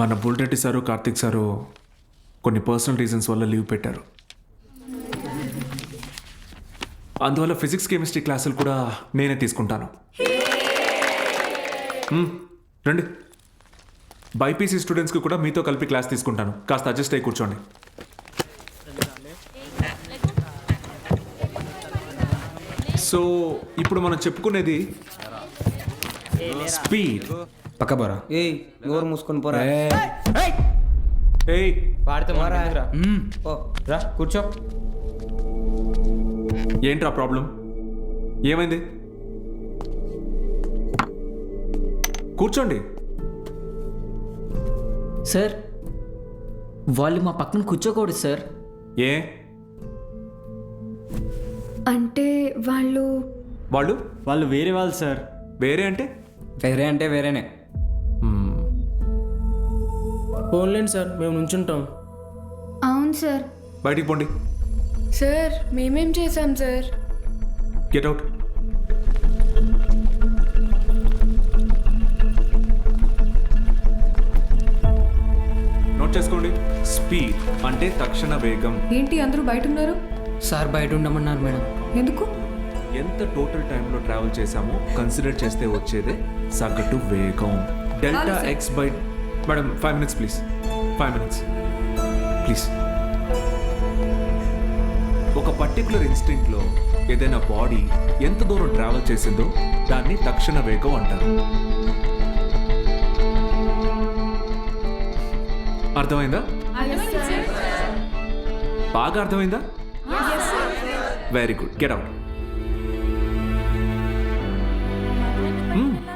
మన Bulreddy sir Karthik sir కొన్ని personal reasons వల్ల లీవ్ పెట్టారు. అందువల్ల ఫిజిక్స్ కెమిస్ట్రీ క్లాసులు కూడా నేనే తీసుకుంటాను. రండి. బైపీసీ స్టూడెంట్స్కి కూడా మీతో కలిపి క్లాస్ తీసుకుంటాను. కాస్త అడ్జస్ట్ అయ్యి కూర్చోండి. సో ఇప్పుడు మనం చెప్పుకునేది స్పీడ్ పక్క పోరా. ఏయ్ నోరు మూసుకొని పోరా. ఏయ్. మారా ఓ రా కూర్చో. ఏంట్రా ప్రాబ్లం? ఏమైంది? కూర్చోండి. సార్ వాళ్ళు మా పక్కన కూర్చోకూడదు సార్. ఏ? అంటే వాళ్ళు వాళ్ళు? వాళ్ళు వేరే వాళ్ళు సార్. వేరే అంటే? వేరే అంటే వేరేనే. ఫోన్లేండి సార్ మేము నుంచుంటాం. అవును సార్. బయటికి పోండి. సార్ మేమేం చేశాం సార్? Get out. నోట్ చేసుకోండి. స్పీడ్ అంటే తక్షణ వేగం. ఏంటి అందరూ బయట ఉన్నారు సార్ బయట ఉండమన్నారు మేడం. ఎందుకు? ఎంత టోటల్ టైంలో ట్రావెల్ చేశామో కన్సిడర్ చేస్తే వచ్చేదే సగటు వేగం. Delta X by madam five minutes please five minutes please ఒక పర్టికులర్ ఇన్స్టింక్ట్లో ఏదైనా బాడీ ఎంత దూరం ట్రావెల్ చేసిందో దాన్ని తక్షణ వేగం అంటారు. అర్థమైందా? బాగా అర్థమైందా? వెరీ గుడ్ గెట్ అవుట్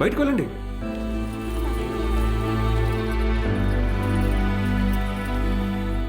బయటకు వెళ్ళండి.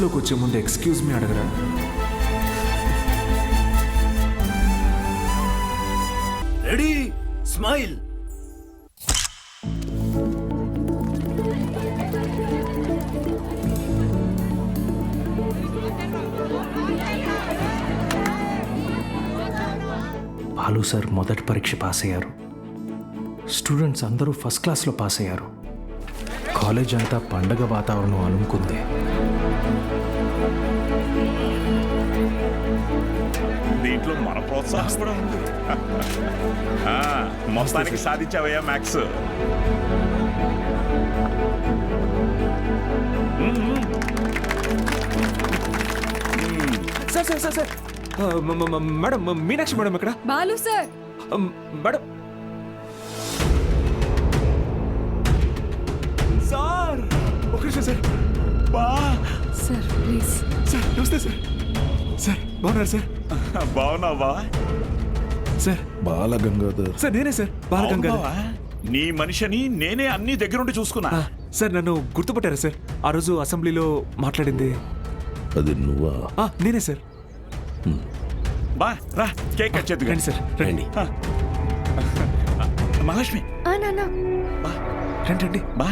క్లాస్లోకి వచ్చే ముందు ఎక్స్క్యూజ్ మీ అడగరా. రెడీ? స్మైల్. బాలు సార్ మొదటి పరీక్ష పాస్ అయ్యారు. స్టూడెంట్స్ అందరూ ఫస్ట్ క్లాస్లో పాస్ అయ్యారు. కాలేజ్ అంతా పండగ వాతావరణం అనుకుంది. దీంట్లో మన ప్రోత్సాహం. కూడా ఉంది ఆ, మొత్తానికి సాధించావయ్యా max sir sir sir sir. ఆ, మ- మ- మ- మేడం మ- మీనాక్షి మేడం ఎక్కడ? బాలు సార్. ఆ, మేడం. సార్! ఒక నిమిషం సార్. బా! Sir please. సార్ నమస్తే సార్. సార్ బాగున్నారు సార్? బాగున్నావా? సార్. బాల గంగాధర్ సార్ నేనే సార్ బాలగంగాధర్. బాగున్నావా? నీ మనిషిని నేనే అన్ని దగ్గరుండి చూసుకున్నా. సార్ నన్ను గుర్తుపట్టారా సార్? ఆ రోజు అసెంబ్లీలో మాట్లాడింది. అది నువ్వా? ఆ, నేనే సార్. బా రా కేక్ కట్ చేద్దుగా. రండి సార్ రండి. మహాలక్ష్మి. రండి రండి. బా.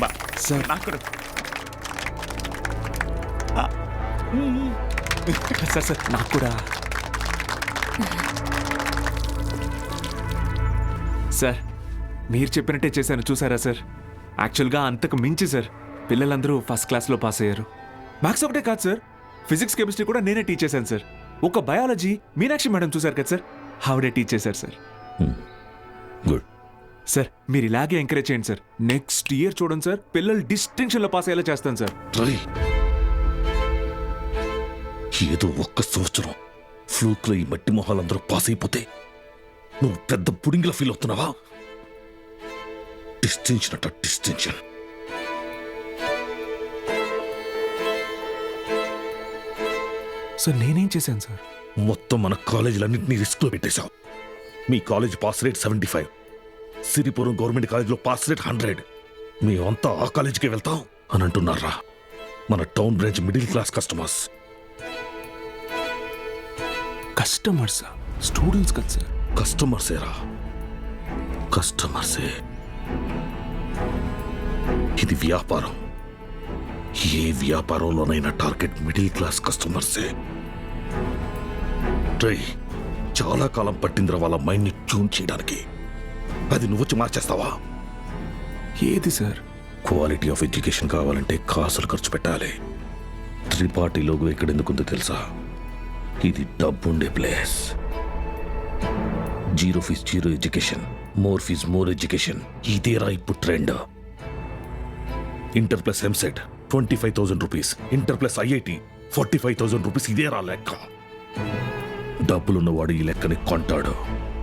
బా సార్. నాకు. సార్ సార్ నాకు కూడా సార్ మీరు చెప్పినట్టే చేశాను చూసారా సార్? యాక్చువల్గా అంతకు మించి సార్ పిల్లలందరూ ఫస్ట్ క్లాస్లో పాస్ అయ్యారు. మ్యాథ్స్ ఒకటే కాదు సార్ ఫిజిక్స్ కెమిస్ట్రీ కూడా నేనే టీచ్ చేశాను సార్. ఒక బయాలజీ మీనాక్షి మేడం చూశారు కదా సార్ ఆవిడే టీచ్ చేశారు సార్. గుడ్ సార్ మీరు ఇలాగే ఎంకరేజ్ చేయండి సార్. నెక్స్ట్ ఇయర్ చూడండి సార్ పిల్లలు డిస్టింక్షన్లో పాస్ అయ్యేలా చేస్తాను సార్. రై ఏదో ఒక్క సంవత్సరం ఫ్లూక్లో ఈ మట్టి మొహాలందరూ పాస్ అయిపోతే నువ్వు పెద్ద పుడింగిలా ఫీల్ అవుతున్నావా? డిస్టింక్షన్ అట డిస్టింక్షన్ సార్ నేనేం చేశాను సార్? మొత్తం మన కాలేజీలన్నింటినీ రిస్క్లో పెట్టేశావు. మీ college pass rate seventy five Siripuram government కాలేజీలో పాస్ రేట్ హండ్రెడ్. మేమంతా ఆ కాలేజీకి వెళ్తాం అని అంటున్నారా. మన town branch middle class customers. Customers? Students కదా సార్. కస్టమర్సేరా? కస్టమర్సే. ఇది వ్యాపారం. ఏ వ్యాపారంలోనైనా టార్గెట్ మిడిల్ క్లాస్ కస్టమర్సే. ట్రై చాలా కాలం పట్టిందిరా వాళ్ళ మైండ్ని ట్యూన్ చేయడానికి. అది నువ్వు వచ్చి మార్చేస్తావా ఏది సార్ క్వాలిటీ ఆఫ్ ఎడ్యుకేషన్ కావాలంటే కాసులు ఖర్చు పెట్టాలి. త్రిపాఠి లోగో ఇక్కడ ఎందుకుందో తెలుసా? ఇది డబ్బుండే place zero fees zero education more fees more education ఇదేరా ఇప్పుడు trend inter plus EAMCET twenty five thousand rupees inter plus IIT forty five thousand rupees ఇదేరా లెక్క. డబ్బులున్నవాడు ఈ లెక్కని కొంటాడు.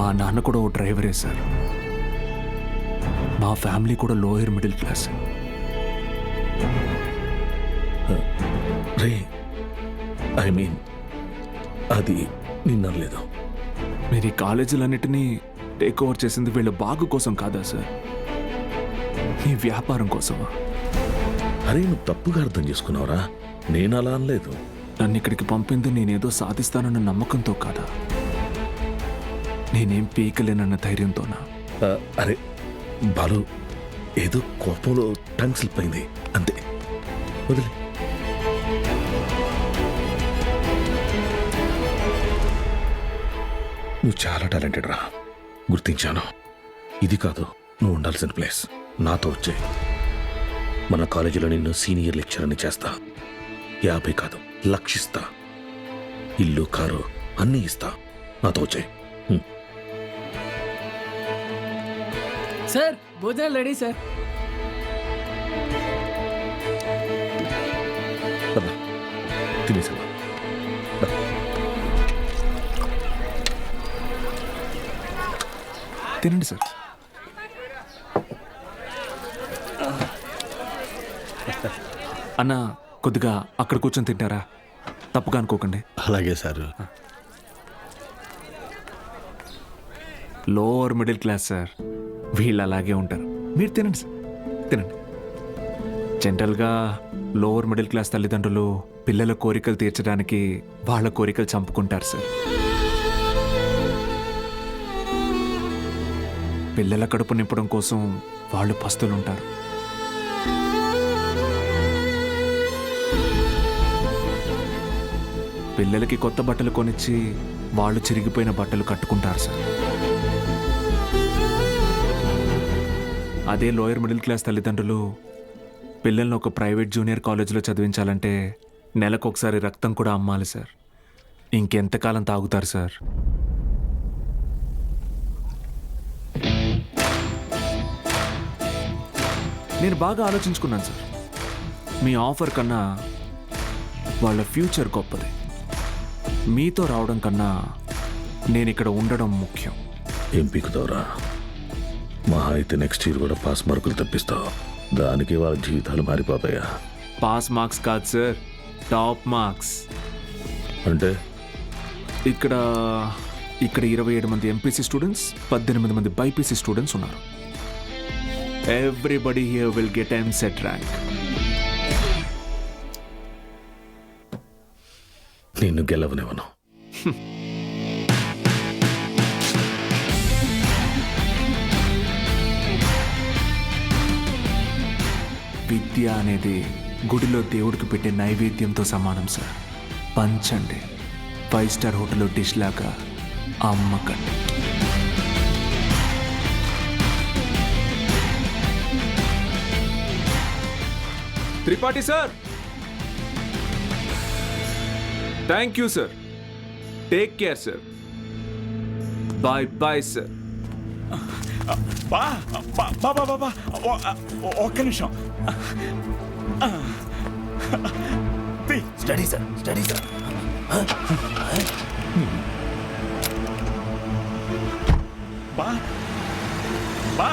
మా నాన్న కూడా ఓ డ్రైవరే సార్. మా ఫ్యామిలీ కూడా లోయర్ మిడిల్ క్లాస్. రే ఐ మీన్ అది నిన్నలేదు మీరు ఈ కాలేజీలన్నిటినీ టేక్ ఓవర్ చేసింది వీళ్ళ బాగు కోసం కాదా సార్? మీ వ్యాపారం కోసమా? అరే నువ్వు తప్పుగా అర్థం చేసుకున్నావురా. నేను అలా అనలేదు. నన్ను ఇక్కడికి పంపింది నేనేదో సాధిస్తానన్న నమ్మకంతో కాదా? నేనేం పీకలేనన్న ధైర్యంతోనా? అరే బాలు ఏదో కోపంలో టంగ్ స్లిప్ అయింది అంతే. వదిలే. నువ్వు చాలా టాలెంటెడ్ రా. గుర్తించాను. ఇది కాదు నువ్వు ఉండాల్సిన ప్లేస్. నాతో వచ్చే. మన కాలేజీలో నిన్ను సీనియర్ లెక్చరర్ని చేస్తా. యాభై కాదు లక్షిస్తా. ఇల్లు కారు అన్నీ ఇస్తా. నాతో వచ్చే. సార్ భోజనాలు రెడీ సార్. తినేసా తినండి సార్. అన్న కొద్దిగా అక్కడ కూర్చొని తింటారా? తప్పుగా అనుకోకండి. అలాగే sir. Lower middle class sir వీళ్ళు అలాగే ఉంటారు. మీరు తినండి సార్. తినండి. జనరల్గా లోవర్ మిడిల్ క్లాస్ తల్లిదండ్రులు పిల్లల కోరికలు తీర్చడానికి వాళ్ళ కోరికలు చంపుకుంటారు సార్. పిల్లల కడుపు నింపడం కోసం వాళ్ళు పస్తులు ఉంటారు పిల్లలకి కొత్త బట్టలు కొనిచ్చి వాళ్ళు చిరిగిపోయిన బట్టలు కట్టుకుంటారు సార్. అదే లోయర్ మిడిల్ క్లాస్ తల్లిదండ్రులు. పిల్లల్ని ఒక ప్రైవేట్ జూనియర్ కాలేజీలో చదివించాలంటే నెలకు ఒకసారి రక్తం కూడా అమ్మాలి సార్. ఇంకెంతకాలం తాగుతారు సార్? నేను బాగా ఆలోచించుకున్నాను సార్. మీ ఆఫర్ కన్నా వాళ్ళ ఫ్యూచర్ గొప్పది. మీతో రావడం కన్నా నేను ఇక్కడ ఉండడం ముఖ్యం. ఏం పీకుతావురా? మహా అయితే నెక్స్ట్ ఇయర్ కూడా పాస్ మార్కులు తప్పిస్తావు దానికి వాళ్ళ జీవితాలు మారిపోతాయా? పాస్ మార్క్స్ కాదు సార్ టాప్ మార్క్స్ అంటే? ఇక్కడ ఇక్కడ ఇరవై ఏడు మంది ఎంపీసీ స్టూడెంట్స్ పద్దెనిమిది మంది బైపీసీ స్టూడెంట్స్ ఉన్నారు. Everybody here will get EAMCET rank నిన్ను గెలవనివ్వను. విద్య అనేది గుడిలో దేవుడికి పెట్టే నైవేద్యంతో సమానం సార్ పంచండి. ఫైవ్ స్టార్ హోటల్లో డిష్ లాగా అమ్మకండి Tripathi sir thank you sir take care sir bye bye sir బా బా బా బా బా బా ఓ- ఓ- ఒక్క నిమిషం స్టడీ సార్ స్టడీ సార్ బా బా